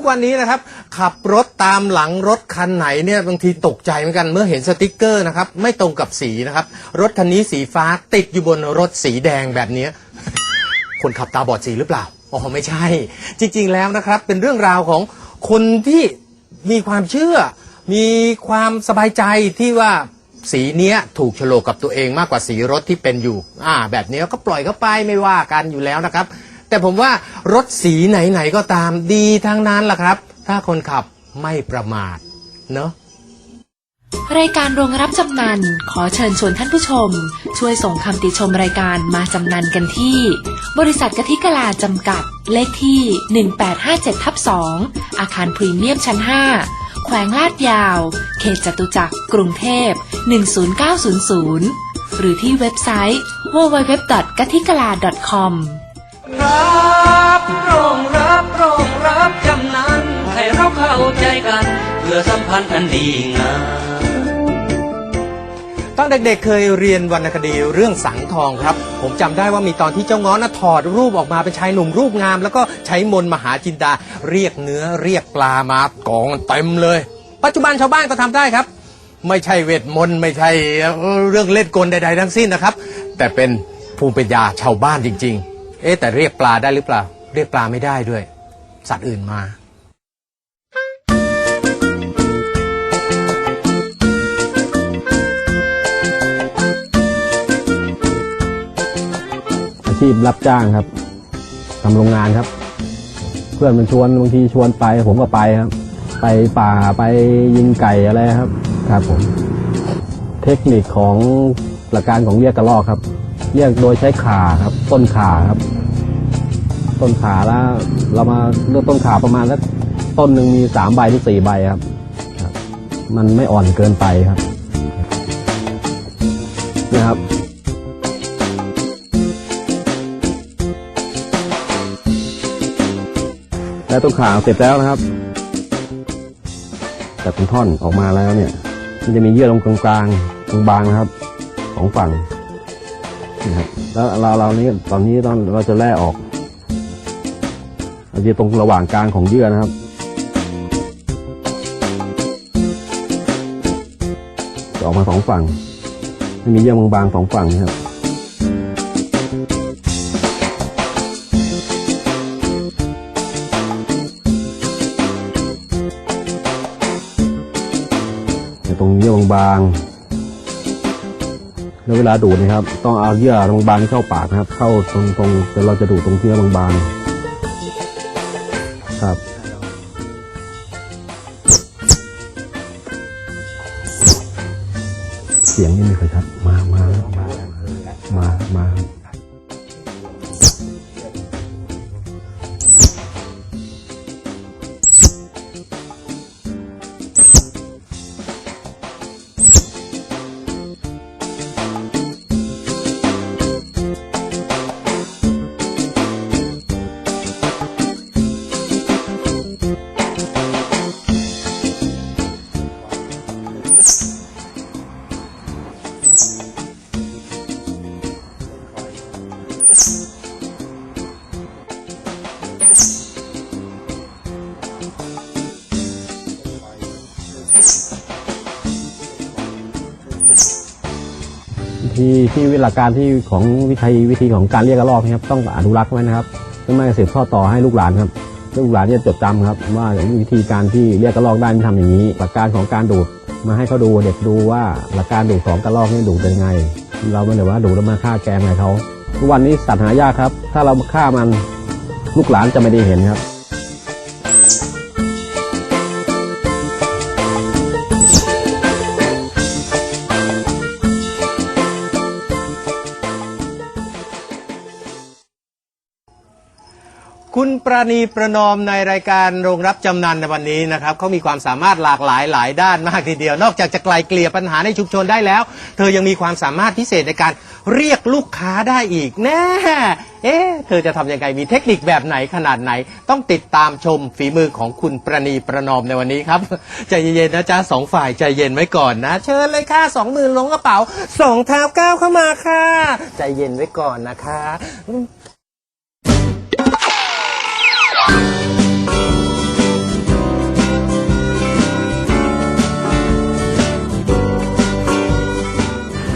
ทุกวันนี้นะครับ ขับรถตามหลังรถคันไหนเนี่ยบางทีตกใจเหมือนกันเมื่อเห็นสติกเกอร์นะครับ ไม่ตรงกับสีนะครับ รถคันนี้สีฟ้าติดอยู่บนรถสีแดงแบบนี้ คนขับตาบอดสีหรือเปล่าอ๋อไม่ใช่ จริง ๆแล้วนะครับ เป็นเรื่องราวของคนที่มีความเชื่อ มีความสบายใจที่ว่าสีเนี้ยถูกโฉลกกับตัวเองมากกว่าสีรถที่เป็นอยู่ อ่า แบบนี้ก็ปล่อยเข้าไปไม่ว่ากันอยู่แล้วนะครับ แต่ผมว่ารถสีไหนๆก็ตามดีทั้งนั้นล่ะครับ ถ้าคนขับไม่ประมาทเนอะรายการโรงรับจำนำขอเชิญชวนท่านผู้ชม ช่วยส่งคำติชมรายการมาจำนำกันที่ บริษัทกะทิกลาจำกัด เลขที่ 1857ทับ2อาคารพรีเมียมชั้น 5 แขวงลาดยาว เขตจตุจักร กรุงเทพ 10900 หรือที่เว็บไซต์ www. พื่อสัมพันธ์อันดีงามตอนเด็กๆเคยเรียนวรรณคดีเรื่องสังทองครับ ผมจำได้ว่ามีตอนที่เจ้าง้อนะถอดรูปออกมาเป็นชายหนุ่มรูปงาม แล้วก็ใช้มนมหาจินดาเรียกเนื้อเรียกปลามากองเต็มเลย ปัจจุบันชาวบ้านก็ทำได้ครับ ไม่ใช่เวทมนต์ไม่ใช่เรื่องเล่นกลใด ๆ ทั้งสิ้นนะครับ แต่เป็นภูมิปัญญาชาวบ้านจริง ๆ เอ๊แต่เรียกปลาได้หรือเปล่า เรียกปลาไม่ได้ด้วย สัตว์อื่นมา ชีพรับจ้างครับทำโรงงานครับ เพื่อนมันชวนบางทีชวนไป ผมก็ไปครับ ไปป่าไปยิงไก่อะไรครับ ครับผม เทคนิคของหลักการของเรียกกระลอกครับเรียกโดยใช้ขาครับ ต้นขาครับ ต้นขาแล้ว เรามาเลือกต้นขาประมาณสักต้นหนึ่งมีสามใบหรือสี่ใบครับ มันไม่อ่อนเกินไปครับนะครับ แล้วต้นขาเสร็จแล้วนะครับจากเป็นท่อนออกมาแล้วเนี่ย มันจะมีเยื่อตรงกลางๆบางๆนะครับสองฝั่งนะครับแล้วเราเรานี้ตอนนี้ตอนเราจะแล่ออกเราจะตรงระหว่างกลางของเยื่อนะครับจะออกมาสองฝั่งมีเยื่อบางๆสองฝั่งนะครับ อบางๆแล้วเวลาดูดนะครับ ต้องเอาเยื่อบางๆเข้าปากนะครับ เข้าตรงๆแต่เราจะดูดตรงเยื่อบางๆครับเสียงนี่ไม่ค่อยชัดมามามามามา ที่ที่หลักการที่ของวิธีวิธีของการเรียกกระรอกนะครับ ต้องอนุรักษ์ไว้นะครับไม่ไม่สืบทอดต่อให้ลูกหลานครับลูกหลานจะจดจำครับ ว่าวิธีการที่เรียกกระรอกได้มันทำอย่างนี้ หลักการของการดูดมาให้เขาดูเด็กดูว่าหลักการดูดของกระรอกนี่ดูดเป็นยังไง เราไม่ได้ว่าดูดแล้วมาฆ่าแกงอะไรเขาทุกวันนี้สัตว์หายากครับ ถ้าเราฆ่ามันลูกหลานจะไม่ได้เห็นครับ ประนีประนอมในรายการโรงรับจำนำในวันนี้นะครับเขามีความสามารถหลากหลายหลายด้านมากทีเดียว นอกจากจะไกลเกลี่ยปัญหาในชุมชนได้แล้ว เธอยังมีความสามารถพิเศษในการเรียกลูกค้าได้อีกแน่เอ๊ะเธอจะทำยังไงมีเทคนิคแบบไหนขนาดไหน ต้องติดตามชมฝีมือของคุณประนีประนอมในวันนี้ครับใจเย็นๆนะจ๊ะสองฝ่ายใจเย็นไว้ก่อนนะ เชิญเลยค่ะสองมือลงกระเป๋าสองเท้าก้าวเข้ามาค่ะ ใจเย็นไว้ก่อนนะคะ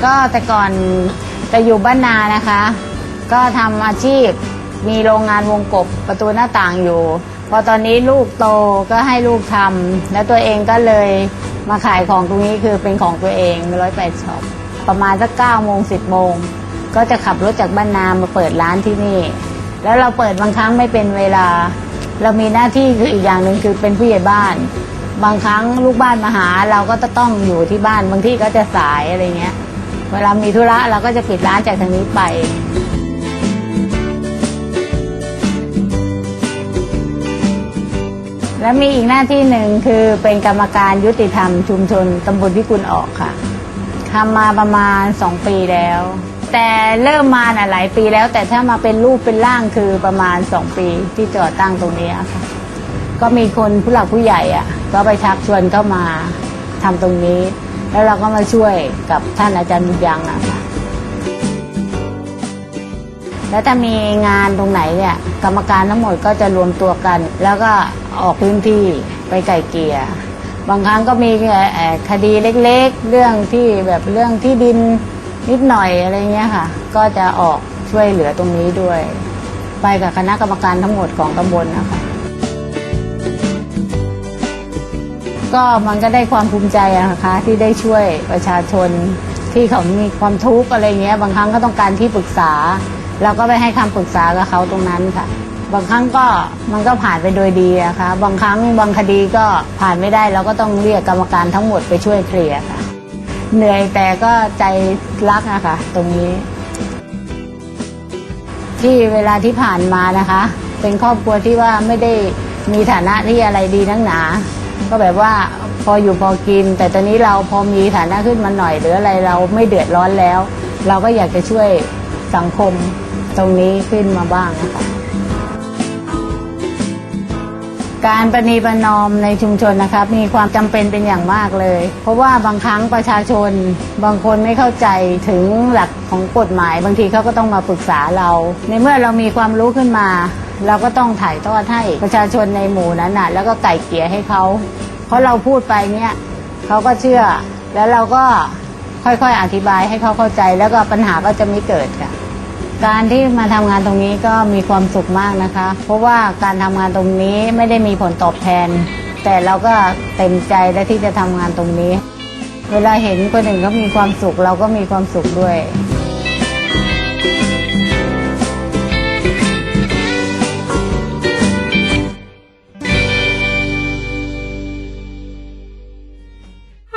ก็แต่ก่อนจะอยู่บ้านนานะคะ ก็ทำอาชีพมีโรงงานวงกบประตูหน้าต่างอยู่ พอตอนนี้ลูกโตก็ให้ลูกทำแล้วตัวเองก็เลยมาขายของตรงนี้คือเป็นของตัวเองร้อยแปดช็อปประมาณสักเก้าโมงสิบโมงก็จะขับรถจากบ้านนามาเปิดร้านที่นี่ แล้วเราเปิดบางครั้งไม่เป็นเวลา เรามีหน้าที่คืออีกอย่างหนึ่งคือเป็นผู้ใหญ่บ้าน บางครั้งลูกบ้านมาหาเราก็จะต้องอยู่ที่บ้านบางที่ก็จะสายอะไรเงี้ย เวลามีธุระเราก็จะปิดร้านจากทางนี้ไป แล้วมีอีกหน้าที่หนึ่งคือเป็นกรรมการยุติธรรมชุมชนตำบลพิกุลออกค่ะทำมาประมาณสองปีแล้ว แต่เริ่มมาน่ะหลายปีแล้ว แต่ถ้ามาเป็นรูปเป็นร่างคือประมาณสองปีที่จอตั้งตรงนี้ค่ะ ก็มีคนผู้หลักผู้ใหญ่อะ ก็ไปชักชวนเข้ามาทำตรงนี้ แล้วเราก็มาช่วยกับท่านอาจารย์บุญยังอะคะแล้วถ้ามีงานตรงไหนเนี่ยกรรมการทั้งหมดก็จะรวมตัวกัน แล้วก็ออกพื้นที่ไปไก่เกลี่ยบางครั้งก็มีเอ่คดีเล็กๆ เรื่องที่แบบเรื่องที่ดินนิดหน่อยอะไรเงี้ยค่ะ ก็จะออกช่วยเหลือตรงนี้ด้วย ไปกับคณะกรรมการทั้งหมดของตำบลนะคะ ก็มันก็ได้ความภูมิใจอะนะคะ ที่ได้ช่วยประชาชนที่เขามีความทุกข์อะไรเงี้ย บางครั้งก็ต้องการที่ปรึกษา เราก็ไปให้คำปรึกษากับเขาตรงนั้นค่ะ บางครั้งก็มันก็ผ่านไปโดยดีอะคะ บางครั้งบางคดีก็ผ่านไม่ได้เราก็ต้องเรียกกรรมการทั้งหมดไปช่วยเคลียร์ค่ะ เหนื่อยแต่ก็ใจรักอะค่ะตรงนี้ ที่เวลาที่ผ่านมานะคะ เป็นครอบครัวที่ว่าไม่ได้มีฐานะที่อะไรดีทั้งหนา ก็แบบว่าพออยู่พอกิน แต่ตอนนี้เราพอมีฐานะขึ้นมาหน่อย หรืออะไรเราไม่เดือดร้อนแล้ว เราก็อยากจะช่วยสังคมตรงนี้ขึ้นมาบ้างนะคะการประนีประนอมในชุมชนนะครับ มีความจำเป็นเป็นอย่างมากเลย เพราะว่าบางครั้งประชาชน บางคนไม่เข้าใจถึงหลักของกฎหมาย บางทีเขาก็ต้องมาปรึกษาเรา ในเมื่อเรามีความรู้ขึ้นมา เราก็ต้องถ่ายทอดให้ประชาชนในหมู่นั้นน่ะ แล้วก็ไก่เกลี่ยให้เขา เพราะเราพูดไปเนี่ยเขาก็เชื่อ แล้วเราก็ค่อยๆอธิบายให้เขาเข้าใจ แล้วก็ปัญหาก็จะไม่เกิดค่ะ การที่มาทำงานตรงนี้ก็มีความสุขมากนะคะ เพราะว่าการทำงานตรงนี้ไม่ได้มีผลตอบแทน แต่เราก็เต็มใจและที่จะทำงานตรงนี้ เวลาเห็นคนอื่นเขามีความสุขเราก็มีความสุขด้วย